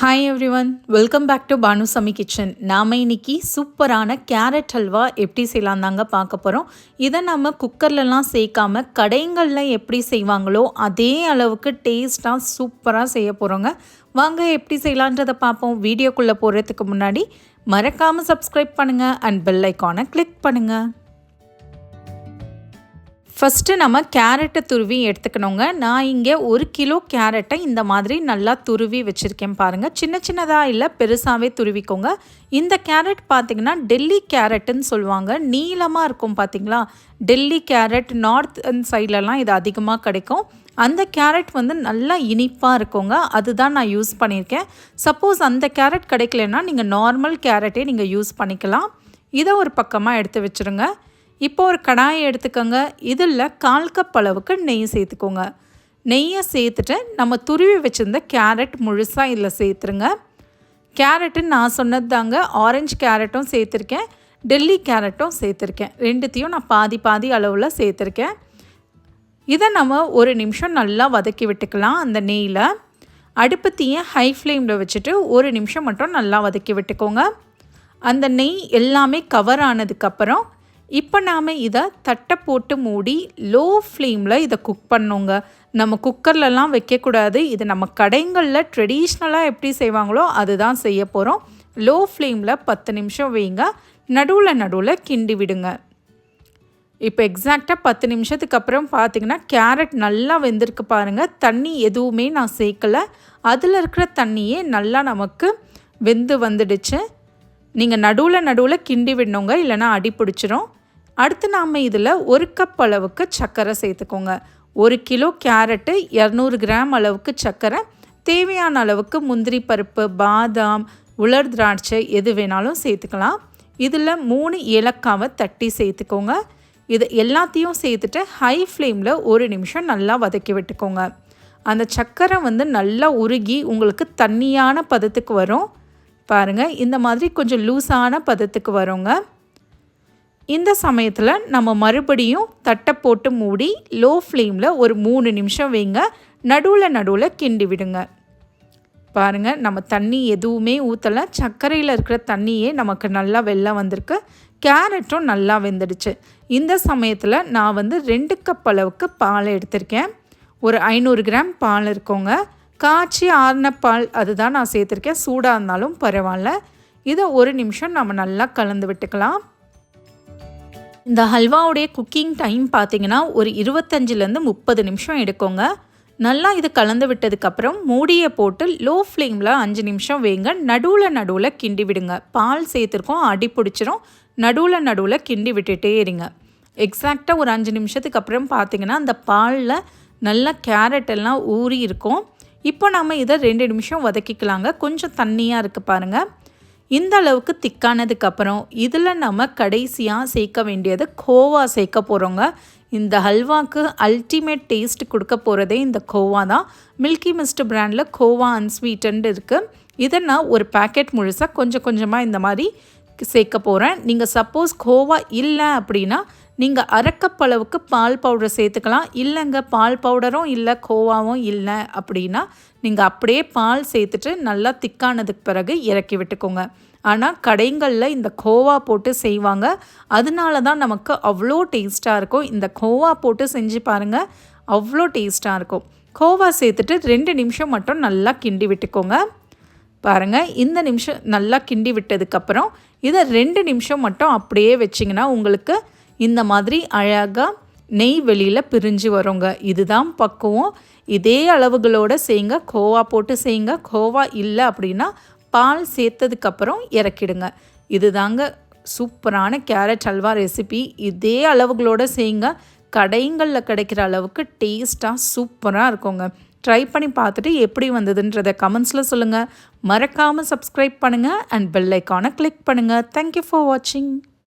Hi everyone welcome back to Bhanusami kitchen நாம் இன்னைக்கு சூப்பரான கேரட் ஹல்வா எப்படி செய்யலாம் தாங்க பார்க்க போகிறோம் இதை நம்ம குக்கர்லலாம் சேர்க்காம கடைங்களில் எப்படி செய்வாங்களோ அதே அளவுக்கு டேஸ்ட்டாக சூப்பராக செய்ய போகிறோங்க வாங்க எப்படி செய்யலான்றதை பார்ப்போம். வீடியோக்குள்ளே போகிறதுக்கு முன்னாடி மறக்காமல் சப்ஸ்கிரைப் பண்ணுங்கள் அண்ட் பெல் ஐக்கானை கிளிக் பண்ணுங்கள் ஃபஸ்ட்டு நம்ம கேரட்டை துருவி எடுத்துக்கணுங்க. நான் இங்கே ஒரு கிலோ கேரட்டை இந்த மாதிரி நல்லா துருவி வச்சுருக்கேன் பாருங்கள் சின்ன சின்னதாக இல்லை பெருசாகவே துருவிக்கோங்க. இந்த கேரட் பார்த்திங்கன்னா டெல்லி கேரட்டுன்னு சொல்லுவாங்க. நீளமாக இருக்கும் பார்த்திங்களா டெல்லி கேரட் நார்த் சைட்லலாம் இது அதிகமாக கிடைக்கும். அந்த கேரட் வந்து நல்லா இனிப்பாக இருக்குங்க. அதுதான் நான் யூஸ் பண்ணியிருக்கேன். சப்போஸ் அந்த கேரட் கிடைக்கலன்னா நீங்கள் நார்மல் கேரட்டே நீங்கள் யூஸ் பண்ணிக்கலாம். இதை ஒரு பக்கமாக எடுத்து வச்சுருங்க. இப்போ ஒரு கடாயை எடுத்துக்கோங்க. இதில் கால் கப் அளவுக்கு நெய் சேர்த்துக்கோங்க. நெய்யை சேர்த்துட்டு நம்ம துருவி வச்சுருந்த கேரட் முழுசாக இதில் சேர்த்துருங்க. கேரட்டு நான் சொன்னது தாங்க. ஆரஞ்சு கேரட்டும் சேர்த்துருக்கேன். டெல்லி கேரட்டும் சேர்த்துருக்கேன். ரெண்டுத்தையும் நான் பாதி பாதி அளவில் சேர்த்துருக்கேன். இதை நம்ம ஒரு நிமிஷம் நல்லா வதக்கி விட்டுக்கலாம் அந்த நெய்யில். அடுப்பத்தையும் ஹை ஃப்ளேமில் வச்சுட்டு ஒரு நிமிஷம் மட்டும் நல்லா வதக்கி விட்டுக்கோங்க. அந்த நெய் எல்லாமே கவர் ஆனதுக்கப்புறம் இப்போ நாம் இதை தட்டை போட்டு மூடி லோ ஃப்ளேமில் இதை குக் பண்ணுங்க. நம்ம குக்கர்லலாம் வைக்கக்கூடாது. இது நம்ம கடைங்களில் ட்ரெடிஷ்னலாக எப்படி செய்வாங்களோ அதுதான் செய்ய போகிறோம் லோ ஃப்ளேமில் பத்து நிமிஷம் வைங்க. நடுவில் நடுவில் கிண்டி விடுங்க. இப்போ எக்ஸாக்டாக பத்து நிமிஷத்துக்கு அப்புறம் பார்த்தீங்கன்னா கேரட் நல்லா வெந்திருக்கு பாருங்கள் தண்ணி எதுவுமே நான் சேர்க்கலை. அதில் இருக்கிற தண்ணியே நல்லா நமக்கு வெந்து வந்துடுச்சு. நீங்கள் நடுவில் நடுவில் கிண்டி விடணுங்க. இல்லைனா அடி பிடிச்சிரும். அடுத்து நாம் இதில் ஒரு கப் அளவுக்கு சர்க்கரை சேர்த்துக்கோங்க. ஒரு கிலோ கேரட்டு இரநூறு கிராம் அளவுக்கு சர்க்கரை தேவையான அளவுக்கு முந்திரி பருப்பு பாதாம் உலர் திராட்சை எது வேணாலும் சேர்த்துக்கலாம். இதில் மூணு ஏலக்காவை தட்டி சேர்த்துக்கோங்க. இது எல்லாத்தையும் சேர்த்துட்டு ஹை ஃப்ளேமில் ஒரு நிமிஷம் நல்லா வதக்கி விட்டுக்கோங்க. அந்த சர்க்கரை வந்து நல்லா உருகி உங்களுக்கு தண்ணியான பதத்துக்கு வரும். பாருங்கள் இந்த மாதிரி கொஞ்சம் லூஸான பதத்துக்கு வருங்க. இந்த சமயத்தில் நம்ம மறுபடியும் தட்டை போட்டு மூடி லோ ஃப்ளேமில் ஒரு மூணு நிமிஷம் வைங்க. நடுவில் நடுவில் கிண்டி விடுங்க. பாருங்கள் நம்ம தண்ணி எதுவுமே ஊற்றலை சர்க்கரையில் இருக்கிற தண்ணியே நமக்கு நல்லா வெள்ளம் வந்திருக்கு. கேரட்டும் நல்லா வெந்துடுச்சு. இந்த சமயத்தில் நான் வந்து ரெண்டு கப் அளவுக்கு பால் எடுத்திருக்கேன். ஒரு ஐநூறு கிராம் பால் இருக்கோங்க. காய்ச்சி ஆறின பால் அதுதான் நான் சேர்த்துருக்கேன். சூடாக இருந்தாலும் பரவாயில்ல. இதை ஒரு நிமிஷம் நம்ம நல்லா கலந்து விட்டுக்கலாம். இந்த ஹல்வாவுடைய குக்கிங் டைம் பார்த்திங்கன்னா ஒரு இருபத்தஞ்சிலேருந்து முப்பது நிமிஷம் எடுக்குங்க. நல்லா இது கலந்து விட்டதுக்கப்புறம் மூடியை போட்டு லோ ஃப்ளேமில் அஞ்சு நிமிஷம் வேங்க. நடுவில் நடுவில் கிண்டி விடுங்க. பால் சேர்த்துருக்கோம் அடி பிடிச்சிரும். நடுவில் நடுவில் கிண்டி விட்டுட்டே இருங்க. எக்ஸாக்டாக ஒரு அஞ்சு நிமிஷத்துக்கு அப்புறம் பார்த்திங்கன்னா அந்த பாலில் நல்லா கேரட் எல்லாம் ஊறி இருக்கும். இப்போ நம்ம இதை ரெண்டு நிமிஷம் வதக்கிக்கலாங்க. கொஞ்சம் தண்ணியாக இருக்குது பாருங்கள் இந்த அளவுக்கு திக்கானதுக்கப்புறம் இதில் நம்ம கடைசியாக சேர்க்க வேண்டியது கோவா சேர்க்க போகிறோங்க இந்த ஹல்வாக்கு அல்டிமேட் டேஸ்ட் கொடுக்க போகிறதே இந்த கோவா தான். மில்கி மிஸ்ட் பிராண்டில் கோவா அன்ஸ்வீட்டன் இருக்குது இதை நான் ஒரு பேக்கெட் முழுசாக கொஞ்சம் கொஞ்சமாக இந்த மாதிரி சேர்க்க போகிறேன் நீங்கள் சப்போஸ் கோவா இல்லை அப்படின்னா நீங்கள் அரைக்கப்பளவுக்கு பால் பவுடர் சேர்த்துக்கலாம். இல்லைங்க பால் பவுடரும் இல்லை கோவாவும் இல்லை அப்படின்னா நீங்கள் அப்படியே பால் சேர்த்துட்டு நல்லா திக்கானதுக்கு பிறகு இறக்கி விட்டுக்கோங்க. ஆனால் கடைங்களில் இந்த கோவா போட்டு செய்வாங்க. அதனால தான் நமக்கு அவ்வளோ டேஸ்ட்டாக இருக்கும். இந்த கோவா போட்டு செஞ்சு பாருங்கள் அவ்வளோ டேஸ்ட்டாக இருக்கும். கோவா சேர்த்துட்டு ரெண்டு நிமிஷம் மட்டும் நல்லா கிண்டி விட்டுக்கோங்க. பாருங்கள் இந்த நிமிஷம் நல்லா கிண்டி விட்டதுக்கப்புறம் இதை ரெண்டு நிமிஷம் மட்டும் அப்படியே வச்சிங்கன்னா உங்களுக்கு இந்த மாதிரி அழகாக நெய் வெளியில் பிரிஞ்சு வருங்க. இதுதான் பக்குவம். இதே அளவுகளோடு செய்யுங்க. கோவா போட்டு செய்யுங்க. கோவா இல்லை அப்படின்னா பால் சேர்த்ததுக்கப்புறம் இறக்கிடுங்க. இதுதாங்க சூப்பரான கேரட் அல்வா ரெசிபி. இதே அளவுகளோடு செய்யுங்க. கடைங்களில் கிடைக்கிற அளவுக்கு டேஸ்ட்டாக சூப்பராக இருக்குங்க. ட்ரை பண்ணி பார்த்துட்டு எப்படி வந்ததுன்றதை கமெண்ட்ஸில் சொல்லுங்கள் மறக்காமல் சப்ஸ்கிரைப் பண்ணுங்கள் அண்ட் பெல் ஐக்கானை கிளிக் பண்ணுங்கள் தேங்க்யூ ஃபார் வாட்சிங்